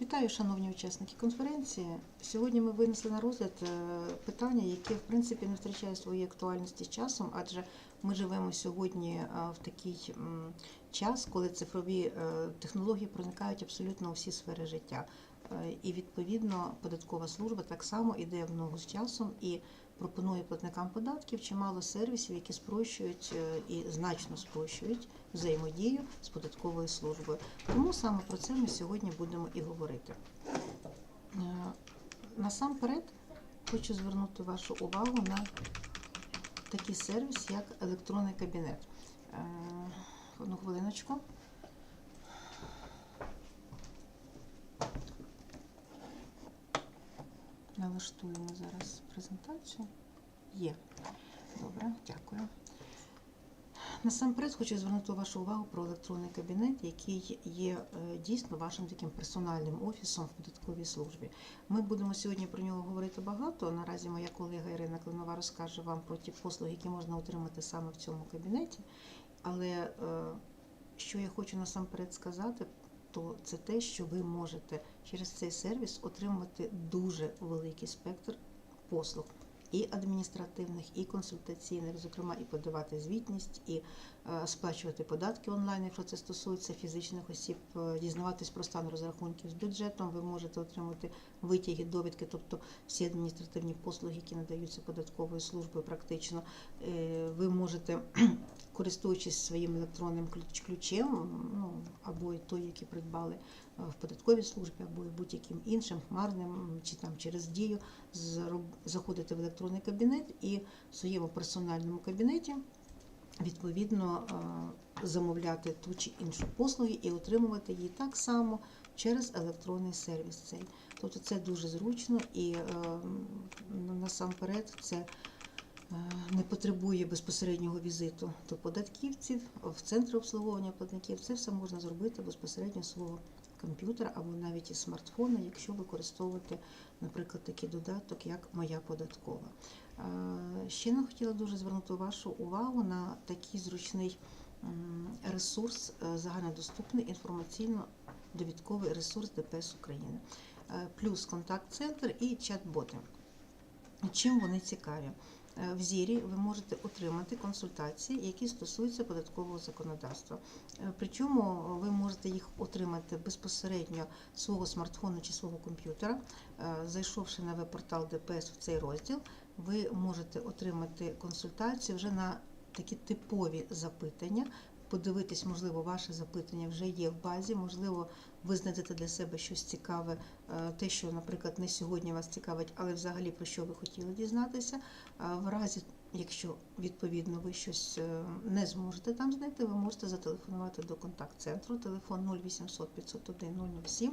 Вітаю, шановні учасники конференції. Сьогодні ми винесли на розгляд е, питання, яке в принципі не втрачає своєї актуальності з часом, адже ми живемо сьогодні е, в такий час, коли цифрові е, технології проникають абсолютно у всі сфери життя. І відповідно податкова служба так само йде в ногу з часом і пропонує платникам податків чимало сервісів, які спрощують е, і значно спрощують взаємодію з податковою службою. Тому саме про це ми сьогодні будемо і говорити. Е, Насамперед хочу звернути вашу увагу на такий сервіс, як електронний кабінет. Е, Одну хвилиночку. Налаштуємо зараз презентацію. Є. Добре, дякую. Насамперед хочу звернути вашу увагу про електронний кабінет, який є е, дійсно вашим таким персональним офісом в податковій службі. Ми будемо сьогодні про нього говорити багато. Наразі моя колега Ірина Клинова розкаже вам про ті послуги, які можна отримати саме в цьому кабінеті. Але е, що я хочу насамперед сказати, то це те, що ви можете через цей сервіс отримувати дуже великий спектр послуг. І адміністративних, і консультаційних, зокрема, і подавати звітність, і сплачувати податки онлайн, якщо це стосується фізичних осіб, е, дізнаватись про стан розрахунків з бюджетом. Ви можете отримати витяги, довідки, тобто всі адміністративні послуги, які надаються податковою службою, практично Е, ви можете, користуючись своїм електронним ключ- ключем, ну або той, який придбали е, в податковій службі, або будь-яким іншим хмарним, чи там через дію, заходити в електронний кабінет і в своєму персональному кабінеті відповідно е, замовляти ту чи іншу послугу і отримувати її так само через електронний сервіс. Цей тобто це дуже зручно і е, насамперед це. е, Не потребує безпосереднього візиту до податківців в центр обслуговування платників. Це все можна зробити безпосередньо свого комп'ютера або навіть із смартфона, якщо використовувати, наприклад, такий додаток, як Моя податкова. Е, Ще не хотіла дуже звернути вашу увагу на такий зручний ресурс, е, загальнодоступний інформаційно-довідковий ресурс ДПС України, Е, плюс контакт-центр і чат-боти. Чим вони цікаві? В Зірі ви можете отримати консультації, які стосуються податкового законодавства. Причому ви можете їх отримати безпосередньо свого смартфону чи свого комп'ютера. Зайшовши на веб-портал ДПС в цей розділ, ви можете отримати консультацію вже на такі типові запитання. Подивитись, можливо, ваше запитання вже є в базі, можливо, ви знайдете для себе щось цікаве, е, те, що, наприклад, не сьогодні вас цікавить, але взагалі про що ви хотіли дізнатися. Е, В разі, якщо відповідно ви щось е, не зможете там знайти, ви можете зателефонувати до контакт-центру. Телефон 0800 501 007.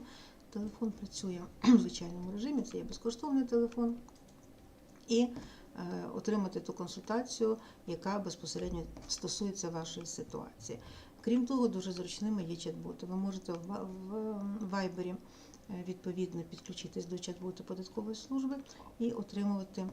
Телефон працює в звичайному режимі, це є безкоштовний телефон. І е, отримати ту консультацію, яка безпосередньо стосується вашої ситуації. Крім того, дуже зручними є чат-боти. Ви можете в Ва- в Вайбері е, відповідно підключитись до чат-боту податкової служби і отримувати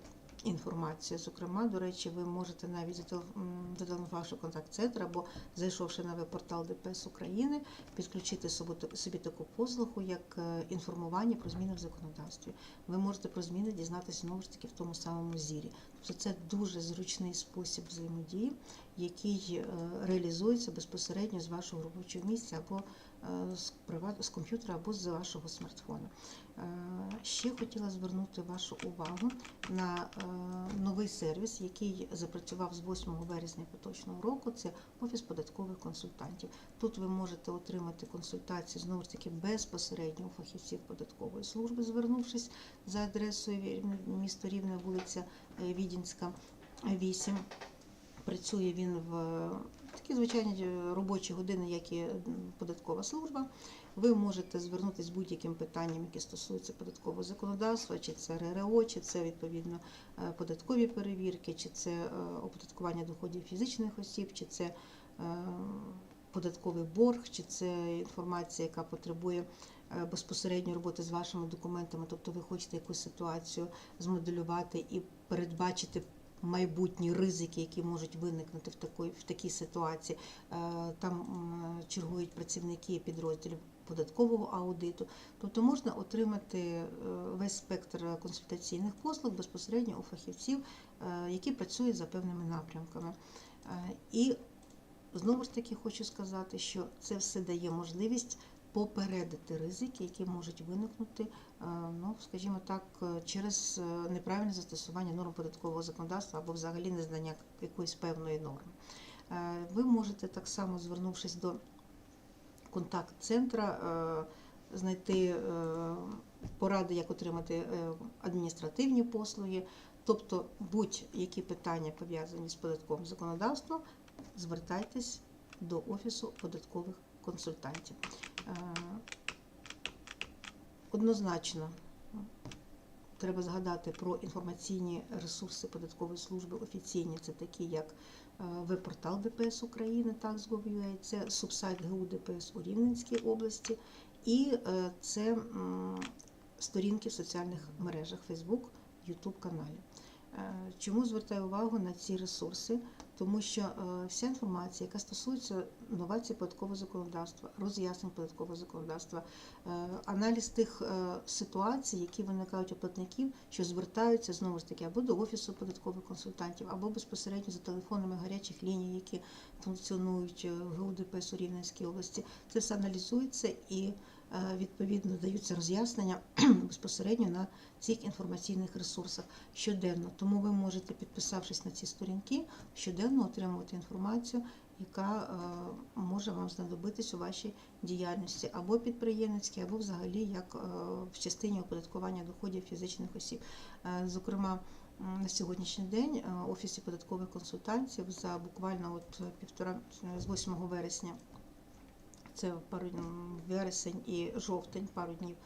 інформацію. Зокрема, до речі, ви можете навіть зателеф- зателефонувавши контакт-центр або зайшовши на веб-портал ДПС України, підключити собі, таку послугу, як е, інформування про зміни в законодавстві. Ви можете про зміни дізнатися знову ж таки в тому самому зірі. Тобто це дуже зручний спосіб взаємодії, який е, реалізується безпосередньо з вашого робочого місця або з приват- з комп'ютера або з вашого смартфона. Е, Ще хотіла звернути вашу увагу на е, новий сервіс, який запрацював з 8 вересня поточного року. Це офіс податкових консультантів. Тут ви можете отримати консультації знову ж таки безпосередньо у фахівців податкової служби, звернувшись за адресою місто Рівне, вулиця е, Відінська, 8. Працює він в е, такі звичайні е, робочі години, як і податкова служба. Ви можете звернутися з будь-яким питанням, яке стосується податкового законодавства, чи це РРО, чи це відповідно е, податкові перевірки, чи це е, оподаткування доходів фізичних осіб, чи це податковий борг, чи це інформація, яка потребує безпосередньо роботи з вашими документами, тобто ви хочете якусь ситуацію змоделювати і передбачити майбутні ризики, які можуть виникнути в такій, в такій ситуації. Е, Там чергують працівники підрозділів податкового аудиту. Тобто можна отримати е, весь спектр консультаційних послуг безпосередньо у фахівців, е, які працюють за певними напрямками. І знову ж таки хочу сказати, що це все дає можливість попередити ризики, які можуть виникнути, ну скажімо так, е, через е, неправильне застосування норм податкового законодавства або взагалі незнання якоїсь певної норми. Е, Ви можете так само, звернувшись до контакт-центра, знайти поради, як отримати адміністративні послуги, тобто будь-які питання пов'язані з податковим законодавством, звертайтесь до Офісу податкових консультантів. Однозначно треба згадати про інформаційні ресурси податкової служби офіційні, це такі як е, веб-портал ДПС України, так Gov.ua, це субсайт ГУ ДПС у Рівненській області, і е, це сторінки в соціальних мережах Facebook, YouTube каналі. Е, Чому звертаю увагу на ці ресурси? Тому що е, вся інформація, яка стосується новацій податкового законодавства, роз'яснень податкового законодавства, е, аналіз тих е, ситуацій, які виникають у платників, що звертаються знову ж таки або до офісу податкових консультантів, або безпосередньо за телефонами гарячих ліній, які функціонують в ГУ ДПС у Рівненській області. Це все аналізується і відповідно даються роз'яснення безпосередньо на цих інформаційних ресурсах щоденно. Тому ви можете, підписавшись на ці сторінки, щоденно отримувати інформацію, яка е, може вам знадобитись у вашій діяльності або підприємницькій, або взагалі як е, в частині оподаткування доходів фізичних осіб. Е, Зокрема, на сьогоднішній день е, офісі податкових консультантів за буквально от півтора з 8 вересня. Це пару вересень і жовтень, пару днів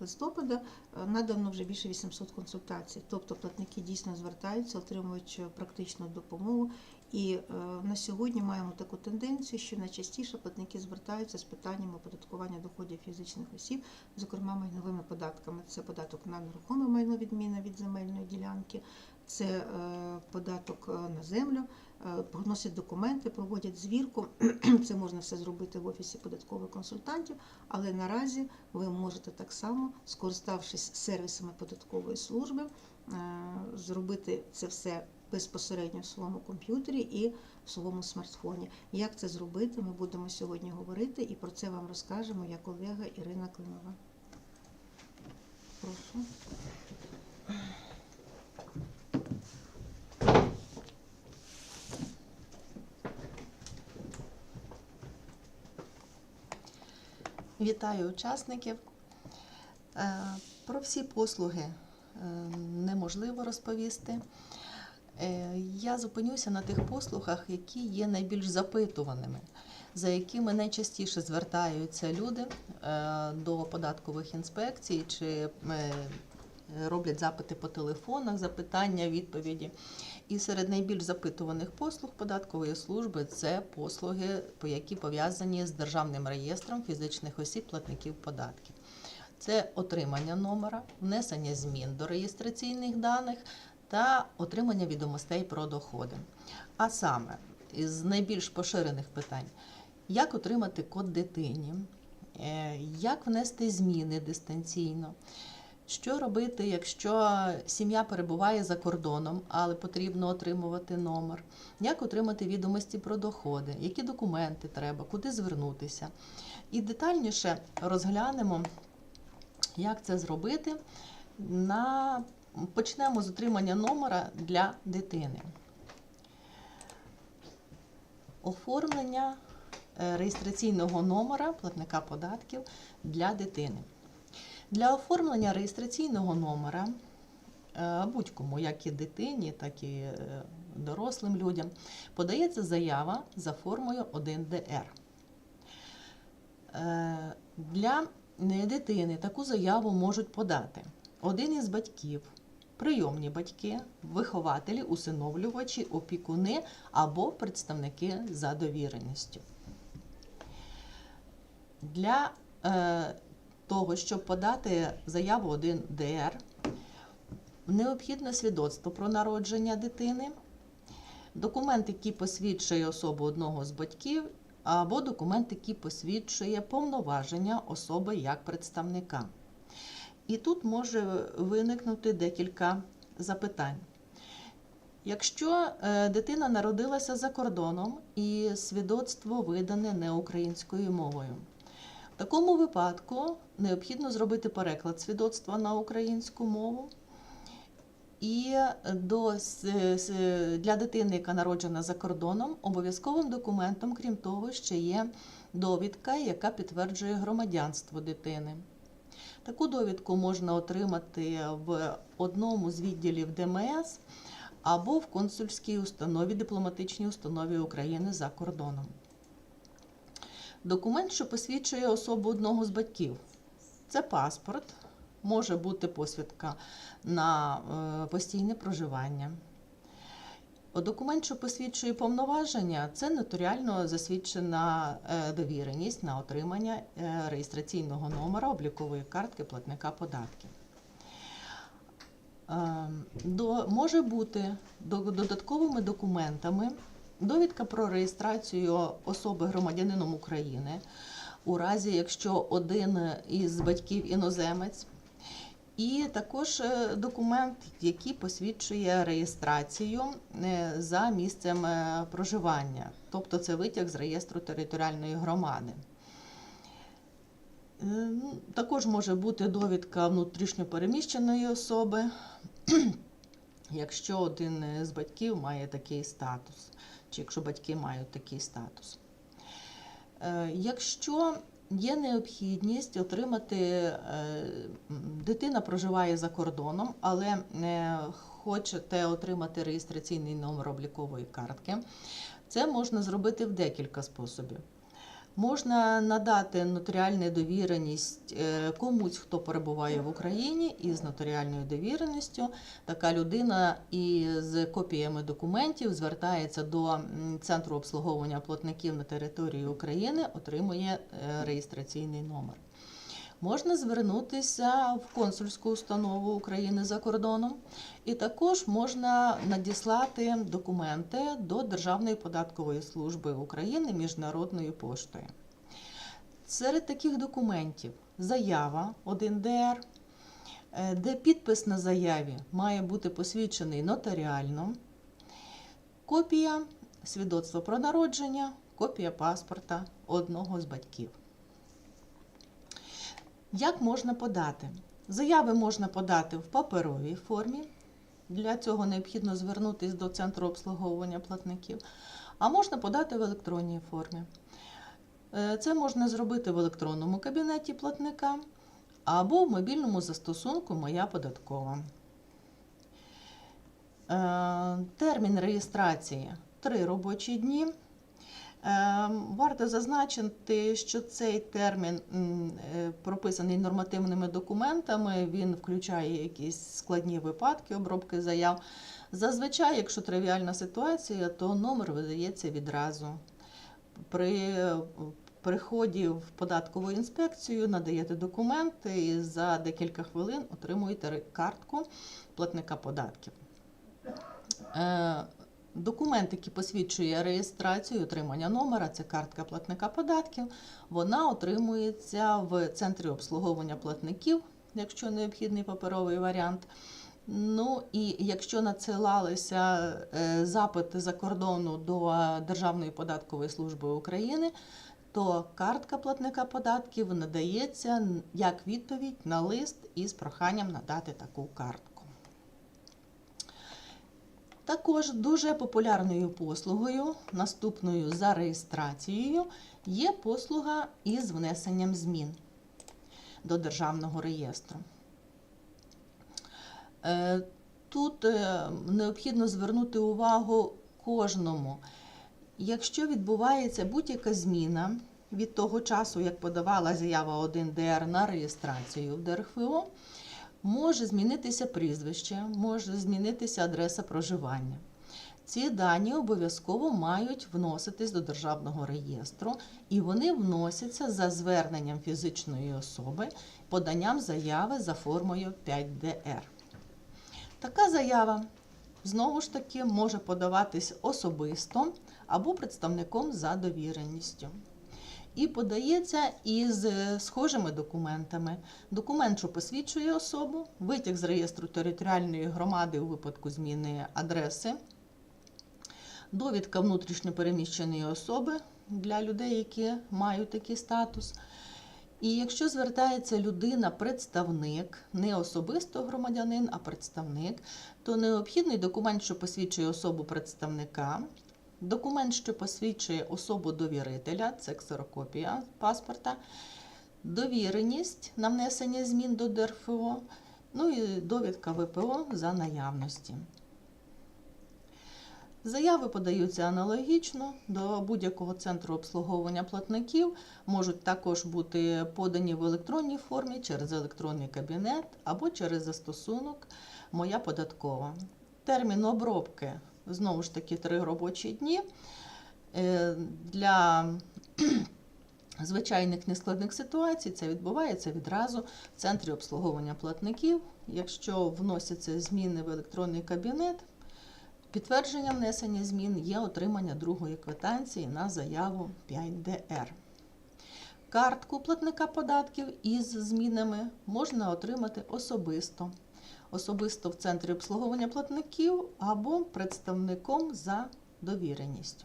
листопада, е, надано вже більше 800 консультацій. Тобто платники дійсно звертаються, отримують е, практичну допомогу. І е, на сьогодні маємо таку тенденцію, що найчастіше платники звертаються з питаннями оподаткування доходів фізичних осіб, зокрема майновими податками. Це податок на нерухоме майно відміна від земельної ділянки, це податок на землю, е, документи, проводять звірку. Це можна все зробити в офісі податкових консультантів, але наразі ви можете так само, скориставшись сервісами податкової служби, е, зробити це все безпосередньо в своєму комп'ютері і в своєму смартфоні. Як це зробити, ми будемо сьогодні говорити, і про це вам розкаже моя колега Ірина Климова. Прошу. Вітаю учасників. Е, Про всі послуги е, неможливо розповісти. Е, Я зупинюся на тих послугах, які є найбільш запитуваними, за якими найчастіше звертаються люди до податкових інспекцій чи роблять запити по телефонах, запитання, відповіді. І серед найбільш запитуваних послуг податкової служби це послуги, які пов'язані з державним реєстром фізичних осіб платників податків. Це отримання номера, внесення змін до реєстраційних даних та отримання відомостей про доходи. А саме із найбільш поширених питань: як отримати код дитині, е, як внести зміни дистанційно. Що робити, якщо сім'я перебуває за кордоном, але потрібно отримувати номер? Як отримати відомості про доходи, які документи треба, куди звернутися? І детальніше розглянемо, як це зробити. На... Почнемо з отримання номера для дитини. Оформлення е, реєстраційного номера платника податків для дитини. Для оформлення реєстраційного номера е, будь-кому, як і дитині, так і е, дорослим людям, подається заява за формою 1ДР. Е, Для дитини таку заяву можуть подати один із батьків, прийомні батьки, вихователі, усиновлювачі, опікуни або представники за довіреністю. Для того, щоб подати заяву 1 ДР, необхідне свідоцтво про народження дитини, документ, який посвідчує особу одного з батьків, або документ, який посвідчує повноваження особи як представника. І тут може виникнути декілька запитань. Якщо е, дитина народилася за кордоном і свідоцтво видане не українською мовою, в такому випадку необхідно зробити переклад свідоцтва на українську мову. І до, для дитини, яка народжена за кордоном, обов'язковим документом, крім того, ще є довідка, яка підтверджує громадянство дитини. Таку довідку можна отримати в одному з відділів ДМС або в консульській установі, дипломатичній установі України за кордоном. Документ, що посвідчує особу одного з батьків, це паспорт, може бути посвідка на е, постійне проживання. Документ, що посвідчує повноваження, це нотаріально засвідчена е, довіреність на отримання е, реєстраційного номера облікової картки платника податків. Е, До, може бути до- додатковими документами довідка про реєстрацію особи громадянином України у разі, якщо один із батьків іноземець, і також е, документ, який посвідчує реєстрацію е, за місцем е, проживання, тобто це витяг з реєстру територіальної громади. Ну, Також може бути довідка внутрішньопереміщеної особи, якщо один з батьків має такий статус, чи якщо батьки мають такий статус. Е, Якщо є необхідність отримати, е, дитина проживає за кордоном, але е, хочете отримати реєстраційний номер облікової картки, це можна зробити в декілька способів. Можна надати нотаріальну довіреність е, комусь, хто перебуває в Україні, і з нотаріальною довіреністю така людина із копіями документів звертається до центру обслуговування платників на території України, отримує е, реєстраційний номер. Можна звернутися в консульську установу України за кордоном, і також можна надіслати документи до Державної податкової служби України міжнародною поштою. Серед таких документів заява 1ДР, е, де підпис на заяві має бути посвідчений нотаріально, копія свідоцтва про народження, копія паспорта одного з батьків. Як можна подати? Заяви можна подати в паперовій формі. Для цього необхідно звернутися до центру обслуговування платників, а можна подати в електронній формі. Е, Це можна зробити в електронному кабінеті платника або в мобільному застосунку Моя податкова. Е, Термін реєстрації 3 робочі дні. Е, Варто зазначити, що цей термін е, прописаний нормативними документами, він включає якісь складні випадки обробки заяв. Зазвичай, якщо тривіальна ситуація, то номер видається відразу. При е, приході в податкову інспекцію надаєте документи і за декілька хвилин отримуєте картку платника податків. Документ, який посвідчує реєстрацію отримання номера, це картка платника податків. Вона отримується в центрі обслуговування платників, якщо необхідний паперовий варіант. Ну і якщо надсилалися е, запити за кордону до Державної податкової служби України, то картка платника податків надається як відповідь на лист із проханням надати таку картку. Також дуже популярною послугою, наступною за реєстрацією, є послуга із внесенням змін до державного реєстру. Е, Тут е, необхідно звернути увагу кожному. Якщо відбувається будь-яка зміна від того часу, як подавала заява 1ДР на реєстрацію в ДРФО, може змінитися прізвище, може змінитися адреса проживання. Ці дані обов'язково мають вноситись до державного реєстру, і вони вносяться за зверненням фізичної особи, поданням заяви за формою 5ДР. Така заява знову ж таки може подаватись особисто або представником за довіреністю. І подається із е, схожими документами: документ, що посвідчує особу, витяг з реєстру територіальної громади у випадку зміни адреси, довідка внутрішньопереміщеної особи для людей, які мають такий статус. І якщо звертається людина, представник, не особисто громадянин, а представник, то необхідний документ, що посвідчує особу представника, документ, що посвідчує особу довірителя, це ксерокопія паспорта, довіреність на внесення змін до ДРФО, ну і довідка ВПО за наявності. Заяви подаються аналогічно до будь-якого центру обслуговування платників, можуть також бути подані в електронній формі через електронний кабінет або через застосунок Моя податкова. Термін обробки знову ж таки три робочі дні. Е, Для звичайних нескладних ситуацій це відбувається відразу в центрі обслуговування платників. Якщо вносяться зміни в електронний кабінет, Підтвердженням внесення змін є отримання другої квитанції на заяву 5ДР. Картку платника податків із змінами можна отримати особисто. Особисто в центрі обслуговування платників або представником за довіреністю.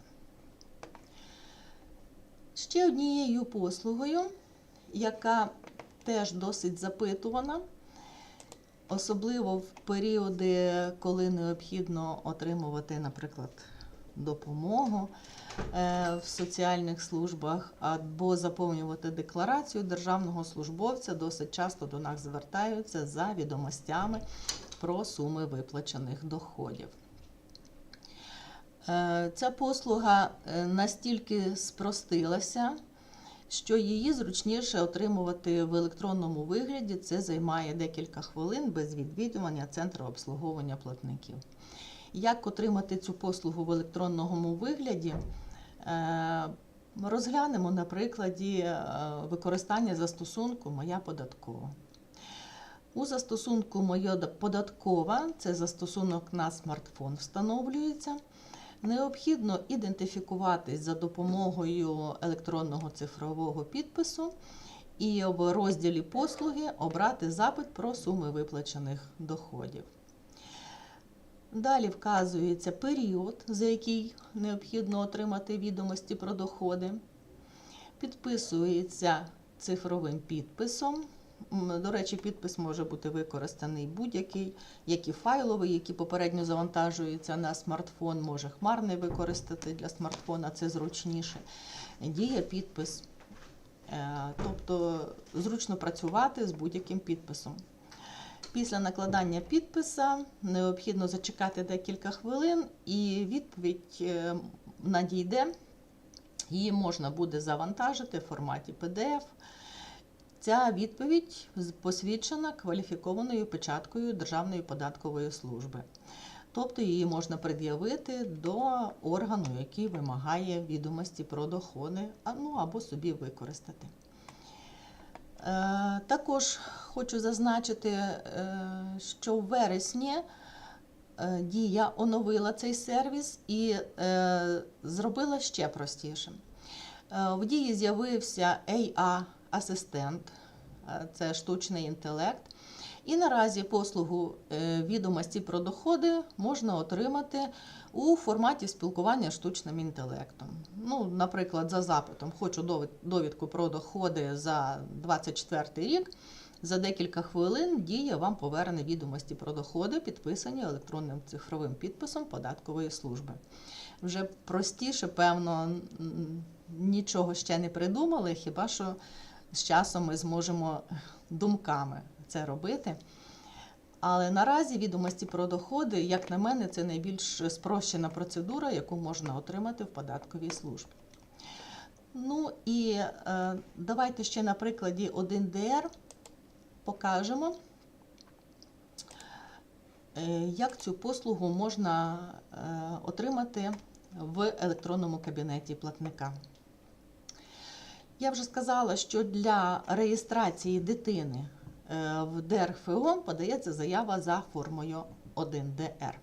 Ще однією послугою, яка теж досить запитувана, Особливо в періоди, коли необхідно отримувати, наприклад, допомогу в соціальних службах або заповнювати декларацію державного службовця, досить часто до нас звертаються за відомостями про суми виплачених доходів. Е, Ця послуга е, настільки спростилася що її зручніше отримувати в електронному вигляді. Це займає декілька хвилин без відвідування центру обслуговування платників. Як отримати цю послугу в електронному вигляді? Е, Розглянемо на прикладі е, використання застосунку Моя податкова. У застосунку Моя податкова це застосунок на смартфон встановлюється. Необхідно ідентифікуватись за допомогою електронного цифрового підпису і в розділі послуги обрати запит про суми виплачених доходів. Далі вказується період, за який необхідно отримати відомості про доходи. Підписується цифровим підписом. До речі, підпис може бути використаний будь-який, як і файловий, який попередньо завантажується на смартфон, може хмарний використати для смартфона, це зручніше. Діє підпис. Е, Тобто зручно працювати з будь-яким підписом. Після накладання підписа необхідно зачекати декілька хвилин, і відповідь е, надійде. Її можна буде завантажити в форматі PDF. Ця відповідь посвідчена кваліфікованою печаткою Державної податкової служби. Тобто її можна пред'явити до органу, який вимагає відомості про доходи, ну або собі використати. Е, Також хочу зазначити, е, що в вересні е, Дія оновила цей сервіс і зробила ще простішим. В дії з'явився AI-асистент, це штучний інтелект. І наразі послугу е, відомості про доходи можна отримати у форматі спілкування з штучним інтелектом. Ну, наприклад, за запитом хочу довідку про доходи за 24 рік. За декілька хвилин дія вам поверне відомості про доходи, підписані електронним цифровим підписом податкової служби. Вже простіше, певно, нічого ще не придумали, хіба що з часом ми зможемо думками це робити. Але наразі відомості про доходи, як на мене, це найбільш спрощена процедура, яку можна отримати в податковій службі. Ну і е, давайте ще на прикладі 1ДР покажемо, е, як цю послугу можна е, отримати в електронному кабінеті платника. Я вже сказала, що для реєстрації дитини в ДРФО подається заява за формою 1ДР.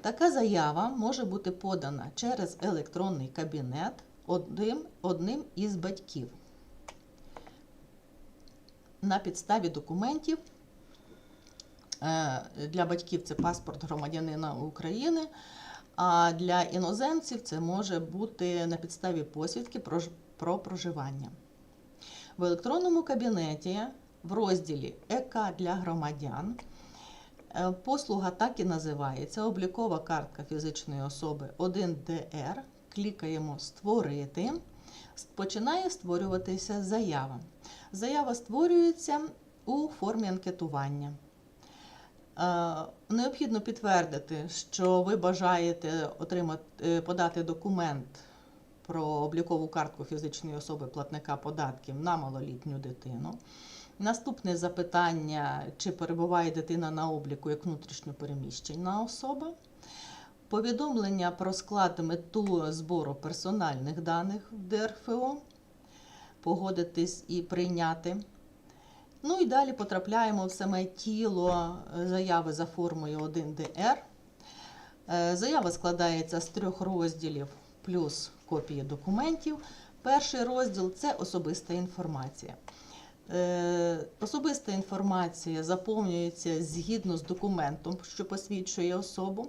Така заява може бути подана через електронний кабінет одним, одним із батьків на підставі документів. Е, Для батьків це паспорт громадянина України, а для іноземців це може бути на підставі посвідки про проживання. В електронному кабінеті в розділі ЕК для громадян е, послуга так і називається облікова картка фізичної особи 1ДР. Клікаємо Створити. Починає створюватися заява. Заява створюється у формі анкетування. Е, Необхідно підтвердити, що ви бажаєте отримати, е, подати документ про облікову картку фізичної особи платника податків на малолітню дитину. Наступне запитання: чи перебуває дитина на обліку як внутрішньопереміщена особа? Повідомлення про склад мету збору персональних даних в ДРФО, погодитись і прийняти. Ну і далі потрапляємо в саме тіло заяви за формою 1ДР. Е, Заява складається з трьох розділів плюс копії документів. Перший розділ це особиста інформація. Е, Особиста інформація заповнюється згідно з документом, що посвідчує особу,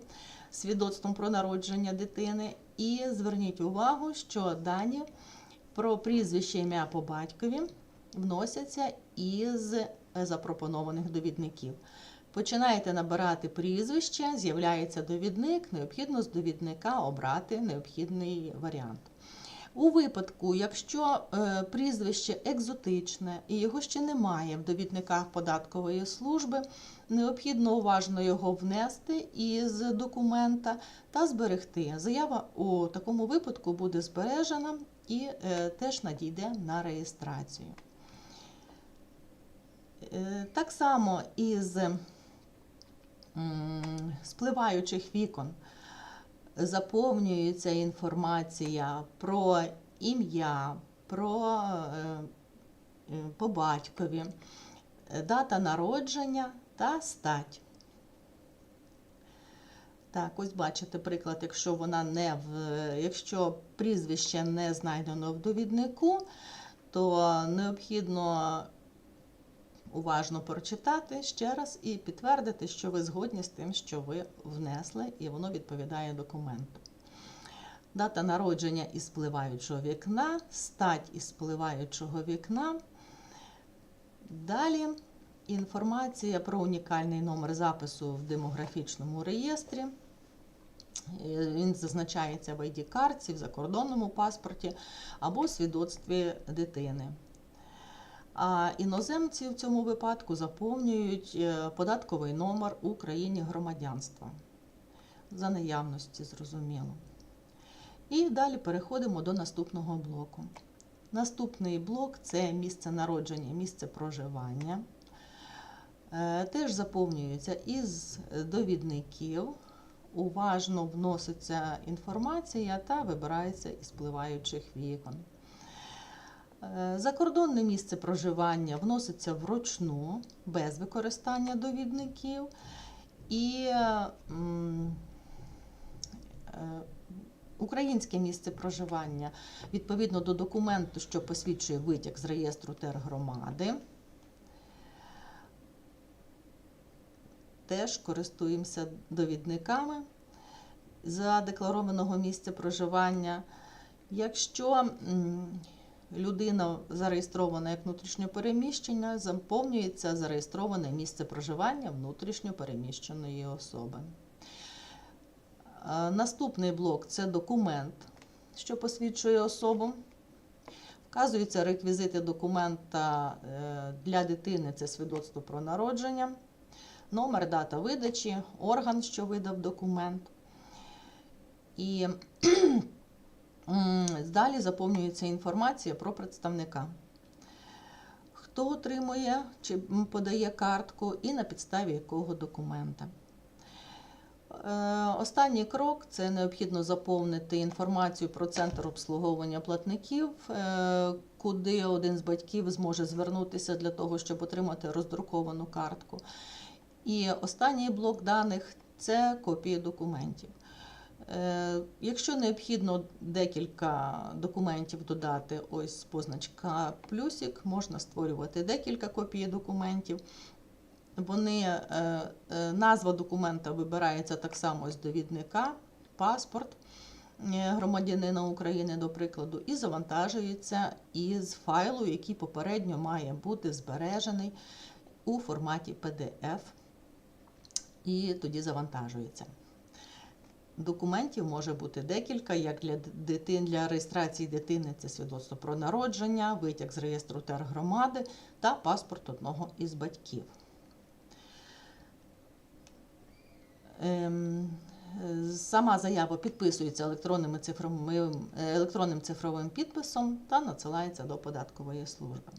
свідоцтвом про народження дитини. І зверніть увагу, що дані про прізвище ім'я по батькові вносяться із запропонованих довідників. Починаєте набирати прізвище, з'являється довідник, необхідно з довідника обрати необхідний варіант. У випадку, якщо е, прізвище екзотичне і його ще немає в довідниках податкової служби, необхідно уважно його внести із документа та зберегти. Заява у такому випадку буде збережена і е, теж надійде на реєстрацію. Е, Так само із спливаючих вікон заповнюється інформація про ім'я, про е, е, по батькові, дата народження та стать. Так, ось бачите приклад, якщо вона не в якщо прізвище не знайдено в довіднику, то необхідно уважно прочитати ще раз і підтвердити, що ви згодні з тим, що ви внесли, і воно відповідає документу. Дата народження із спливаючого вікна, стать із спливаючого вікна. Далі інформація про унікальний номер запису в демографічному реєстрі. Е, Він зазначається в ID-картці, в закордонному паспорті або свідоцтві дитини. А іноземці в цьому випадку заповнюють е, податковий номер у країні громадянства. За наявності, зрозуміло. І далі переходимо до наступного блоку. Наступний блок це місце народження, місце проживання. Е, Теж заповнюється із довідників. Уважно вноситься інформація та вибирається із спливаючих вікон. Е, Закордонне місце проживання вноситься вручну, без використання довідників. І е, українське місце проживання відповідно до документу, що посвідчує витяг з реєстру тергромади. Теж користуємося довідниками задекларованого місця проживання. Якщо людина зареєстрована як внутрішньопереміщення, заповнюється зареєстроване місце проживання внутрішньопереміщеної особи. Е, Наступний блок це документ, що посвідчує особу. Вказуються реквізити документа е, для дитини це свідоцтво про народження, номер, дата видачі, орган, що видав документ. І Далі заповнюється інформація про представника. Хто отримує чи подає картку і на підставі якого документа. Е, Останній крок це необхідно заповнити інформацію про центр обслуговування платників, е, куди один з батьків зможе звернутися для того, щоб отримати роздруковану картку. І останній блок даних це копії документів. Е, Якщо необхідно декілька документів додати, ось позначка плюсик, можна створювати декілька копій документів. Вони, е, е, назва документа вибирається так само з довідника, паспорт громадянина України, до прикладу, і завантажується із файлу, який попередньо має бути збережений у форматі PDF, і тоді завантажується. Документів може бути декілька, як для дитин для реєстрації дитини це свідоцтво про народження, витяг з реєстру тергромади та паспорт одного із батьків. Ем, Сама заява підписується електронним цифровим, е, електронним цифровим підписом та надсилається до податкової служби.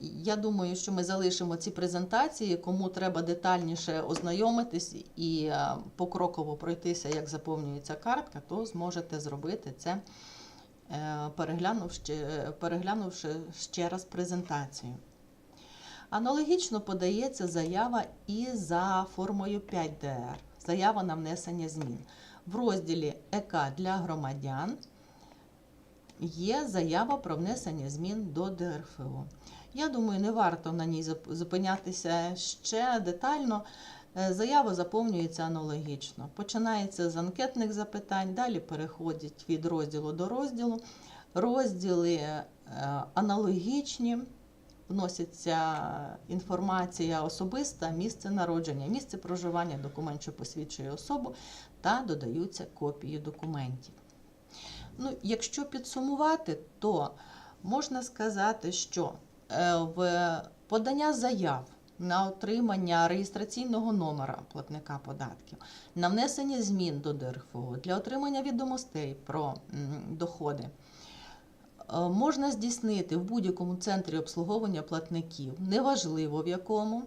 Я думаю, що ми залишимо ці презентації, кому треба детальніше ознайомитись і е, покроково пройтися, як заповнюється картка, то зможете зробити це, е, переглянувши, переглянувши ще раз презентацію. Аналогічно подається заява і за формою 5DR, заява на внесення змін. В розділі ЕК для громадян є заява про внесення змін до ДРФО. Я думаю, не варто на ній зупинятися ще детально. Е, Заява заповнюється аналогічно. Починається з анкетних запитань, далі переходять від розділу до розділу. Розділи е, аналогічні, вноситься інформація особиста, місце народження, місце проживання, документ, що посвідчує особу, та додаються копії документів. Ну, якщо підсумувати, то можна сказати, що в подання заяв на отримання реєстраційного номера платника податків, на внесення змін до ДРФО для отримання відомостей про доходи. е, Можна здійснити в будь-якому центрі обслуговування платників, неважливо в якому,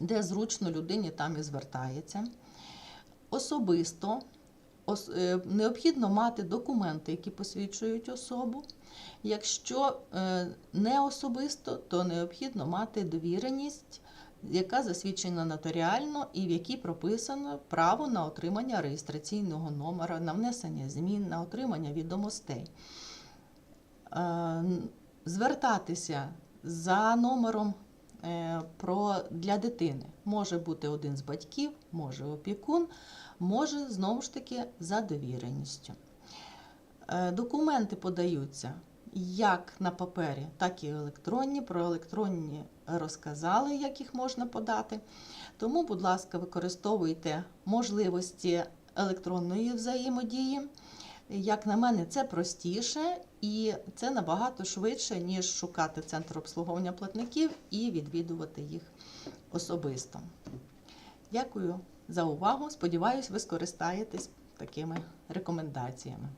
де зручно людині там і звертається. Особисто е, необхідно мати документи, які посвідчують особу. Якщо е, не особисто, то необхідно мати довіреність, яка засвідчена нотаріально і в якій прописано право на отримання реєстраційного номера, на внесення змін, на отримання відомостей. Е, Звертатися за номером е, для дитини може бути один з батьків, може опікун, може знову ж таки за довіреністю. Е, Документи подаються як на папері, так і електронні. Про електронні розказали, як їх можна подати. Тому, будь ласка, використовуйте можливості електронної взаємодії. Як на мене, це простіше і це набагато швидше, ніж шукати центр обслуговування платників і відвідувати їх особисто. Дякую за увагу. Сподіваюсь, ви скористаєтесь такими рекомендаціями.